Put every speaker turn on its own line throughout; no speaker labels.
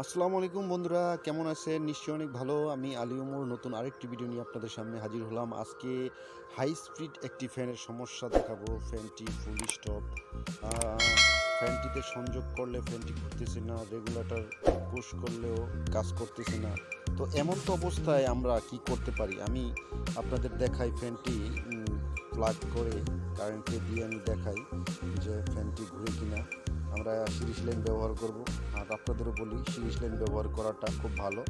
আসসালামু আলাইকুম বন্ধুরা, কেমন আছেন? নিশ্চয়ই অনেক ভালো। আমি আলী ওমর, নতুন আরেকটি ভিডিও নিয়ে আপনাদের সামনে হাজির হলাম। আজকে হাই স্পিড একটি ফ্যানের সমস্যা দেখাবো। ফ্যানটি ফুল স্টপ ফ্যানটিতে সংযোগ করলে, ফ্যানটি ঘুরতেছে না রেগুলেটর পুশ করলেও কাজ করতেছে না। তো এমন তো অবস্থায় আমরা কি করতে পারি? আমি আপনাদের দেখাই ফ্যানটি প্লাগ করে কারেন্টে দিয়ে আমি দেখাই যে ফ্যানটি ঘুরে কিনা। আমরা সিরিজ লাইন ব্যবহার করব। আপনাদেরও বলি সিরিজ লাইন ব্যবহার করাটা খুব ভালো।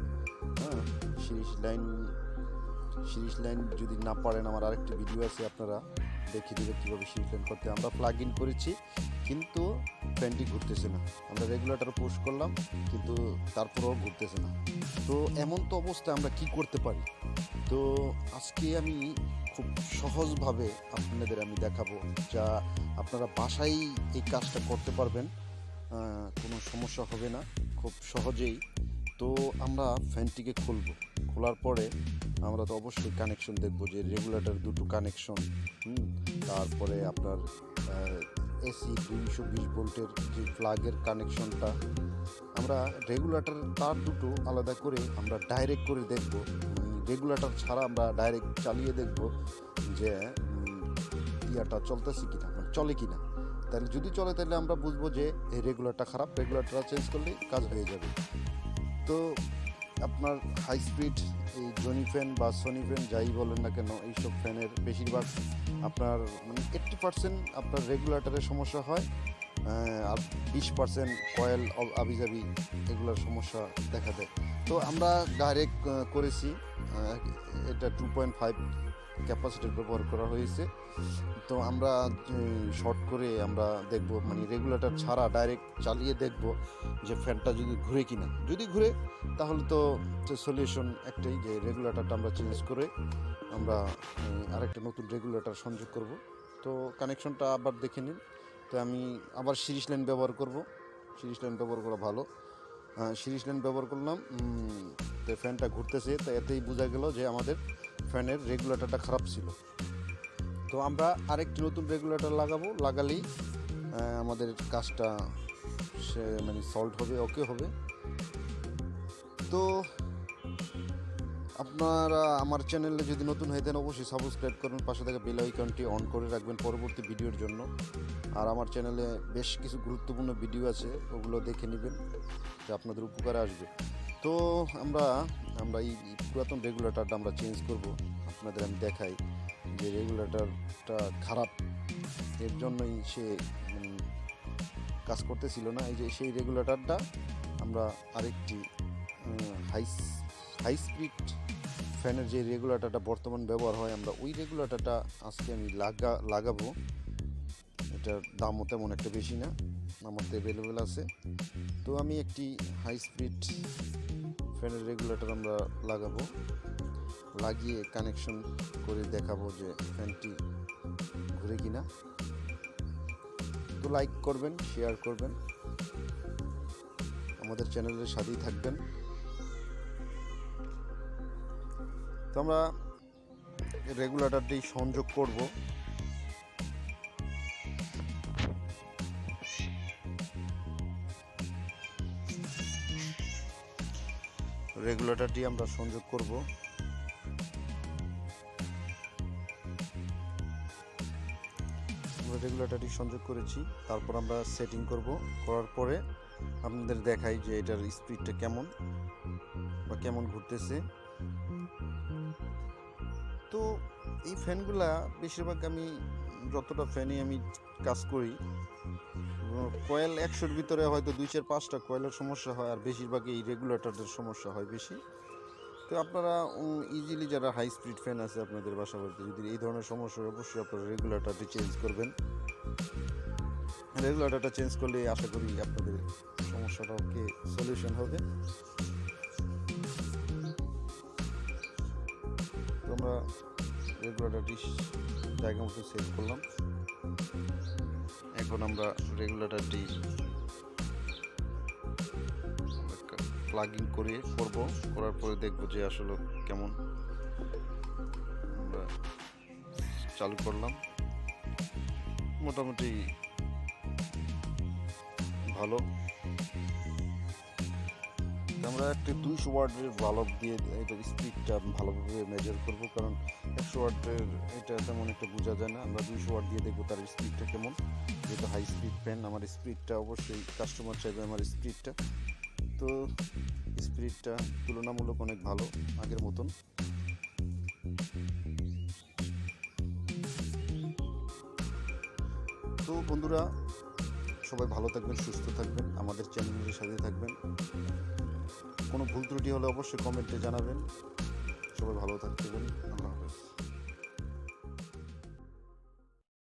হ্যাঁ সিরিজ লাইন সিরিজ লাইন যদি না পারেন, আমার আরেকটি ভিডিও আছে, আপনারা দেখিয়ে দেবে কীভাবে সিরিজ লাইন করতে আমরা প্লাগ ইন করেছি, কিন্তু ফ্যানটি ঘুরতেছে না। আমরা রেগুলেটর পোস্ট করলাম, কিন্তু তারপরেও ঘুরতেছে না। তো এমন তো অবস্থায় আমরা কি করতে পারি? তো আজকে আমি খুব সহজভাবে আপনাদের আমি দেখাবো, যা আপনারা বাসায় এই কাজটা করতে পারবেন। কোনো সমস্যা হবে না, খুব সহজেই। তো আমরা ফ্যানটিকে খুলব। খোলার পরে আমরা তো অবশ্যই কানেকশন দেখব যে রেগুলেটর দুটো কানেকশন তারপরে আপনার এসি দুইশো বিশ ভোল্টের যে প্লাগের কানেকশনটা আমরা রেগুলেটর তার দুটো আলাদা করে আমরা ডাইরেক্ট করে দেখব। রেগুলেটর ছাড়া আমরা ডাইরেক্ট চালিয়ে দেখব যে ইয়াটা চলতেছে কিনা মানে চলে কিনা। তাহলে যদি চলে, তাহলে আমরা বুঝব যে রেগুলারটা খারাপ রেগুলারটা চেঞ্জ করলেই কাজ হয়ে যাবে। তো আপনার হাই স্পিড এই জনি ফ্যান বা সনি ফ্যান যাই বলেন না কেন, এইসব ফ্যানের বেশিরভাগ আপনার মানে এইট্টি পার্সেন্ট আপনার রেগুলেটরের সমস্যা হয় আর বিশ পার্সেন্ট কয়েল আবিজাবি এগুলোর সমস্যা দেখা দেয়। তো আমরা ডাইরেক্ট করেছি এটা টু পয়েন্ট ফাইভ ক্যাপাসিটির ব্যবহার করা হয়েছে। তো আমরা শর্ট করে আমরা দেখব মানে রেগুলেটর ছাড়া ডাইরেক্ট চালিয়ে দেখব যে ফ্যানটা যদি ঘুরে কিনা। যদি ঘুরে, তাহলে তো সলিউশন একটাই যে রেগুলেটরটা আমরা চেঞ্জ করে আমরা আরেকটা নতুন রেগুলেটর সংযোগ করব। তো কানেকশনটা আবার দেখে নিন। তো আমি আবার সিরিজ লাইন ব্যবহার করব। সিরিজ লাইন ব্যবহার করা ভালো। সিরিজ লেন ব্যবহার করলাম। তো ফ্যানটা ঘুরতেছে, তো এতেই বোঝা গেল যে আমাদের ফ্যানের রেগুলেটারটা খারাপ ছিল। তো আমরা আরেকটি নতুন রেগুলেটর লাগাবো, লাগালেই আমাদের কাজটা সে মানে সল্ট হবে, ওকে হবে। তো আপনারা আমার চ্যানেলে যদি নতুন হয়ে থাকেন, অবশ্যই সাবস্ক্রাইব করবেন পাশে থেকে বেল আইকনটি অন করে রাখবেন পরবর্তী ভিডিওর জন্য। আর আমার চ্যানেলে বেশ কিছু গুরুত্বপূর্ণ ভিডিও আছে, ওগুলো দেখে নেবেন, যে আপনাদের উপকারে আসবে। তো আমরা আমরা এই পুরাতন রেগুলেটরটা আমরা চেঞ্জ করব, আপনাদের আমি দেখাই যে রেগুলেটরটা খারাপ। এর জন্যই সে কাজ করতেছিল না। এই যে সেই রেগুলেটরটা আমরা আরেকটি হাই হাই স্পিড ফ্যানের যে রেগুলেটরটা বর্তমান ব্যবহার হয়, আমরা ওই রেগুলেটরটা আজকে আমি লাগা, লাগাবো। এটার দামও তেমন একটা বেশি না, আমার তো অ্যাভেলেবেল আছে। তো আমি একটি হাই স্পিড ফ্যানের রেগুলেটর আমরা লাগাবো। লাগিয়ে কানেকশন করে দেখাবো যে ফ্যানটি ঘুরে কিনা। তো লাইক করবেন শেয়ার করবেন। আমাদের চ্যানেলের সাথেই থাকবেন। তো আমরা রেগুলেটরটি সংযোগ করব। দিয়ে আমরা সংযোগ করব। রেগুলেটরটি সংযোগ করেছি, তারপর আমরা সেটিং করব। করার পরে আপনাদের দেখাই যে এটার স্পিডটা কেমন বা কেমন ঘুরতেছে। তো এই ফ্যানগুলা বেশিরভাগ আমি যতটা ফ্যানে আমি কাজ করি কয়েল একশোর ভিতরে হয়তো দুই চার পাঁচটা কয়েলের সমস্যা হয়, আর বেশিরভাগ এই রেগুলেটরের সমস্যা হয় বেশি। তো আপনারা ইজিলি যারা হাই স্পিড ফ্যান আছে আপনাদের বাসা বাড়িতে যদি এই ধরনের সমস্যা অবশ্যই আপনারা রেগুলেটরটি চেঞ্জ করবেন। রেগুলেটরটা চেঞ্জ করলে আশা করি আপনাদের সমস্যাটাকে সলিউশন হবে। আমরা রেগুলেটরটি জায়গা মতো সেট করলাম। এখন আমরা রেগুলেটরটি প্লাগিং করে করব। করার পরে দেখব যে আসলে কেমন। আমরা চালু করলাম। মোটামুটি ভালো। আমরা একটা দুইশো ওয়ার্ডের বালব দিয়ে এটার স্পিডটা ভালোভাবে মেজার করব, কারণ একশো ওয়ার্ডের এটা তেমন একটা বোঝা যায় না। আমরা দুইশো ওয়ার্ড দিয়ে দেখব তার স্পিডটা কেমন। যেহেতু হাই স্পিড ফ্যান আমার স্পিডটা অবশ্যই কাস্টমার চাইবে আমার স্পিডটা তো স্পিডটা তুলনামূলক অনেক ভালো, আগের মতন। তো বন্ধুরা, সবাই ভালো থাকবেন, সুস্থ থাকবেন। আমাদের ভুল ত্রুটি হলে অবশ্যই কমেন্টে জানাবেন। সবাই ভালো থাকতে পারি আল্লাহ হাফেজ।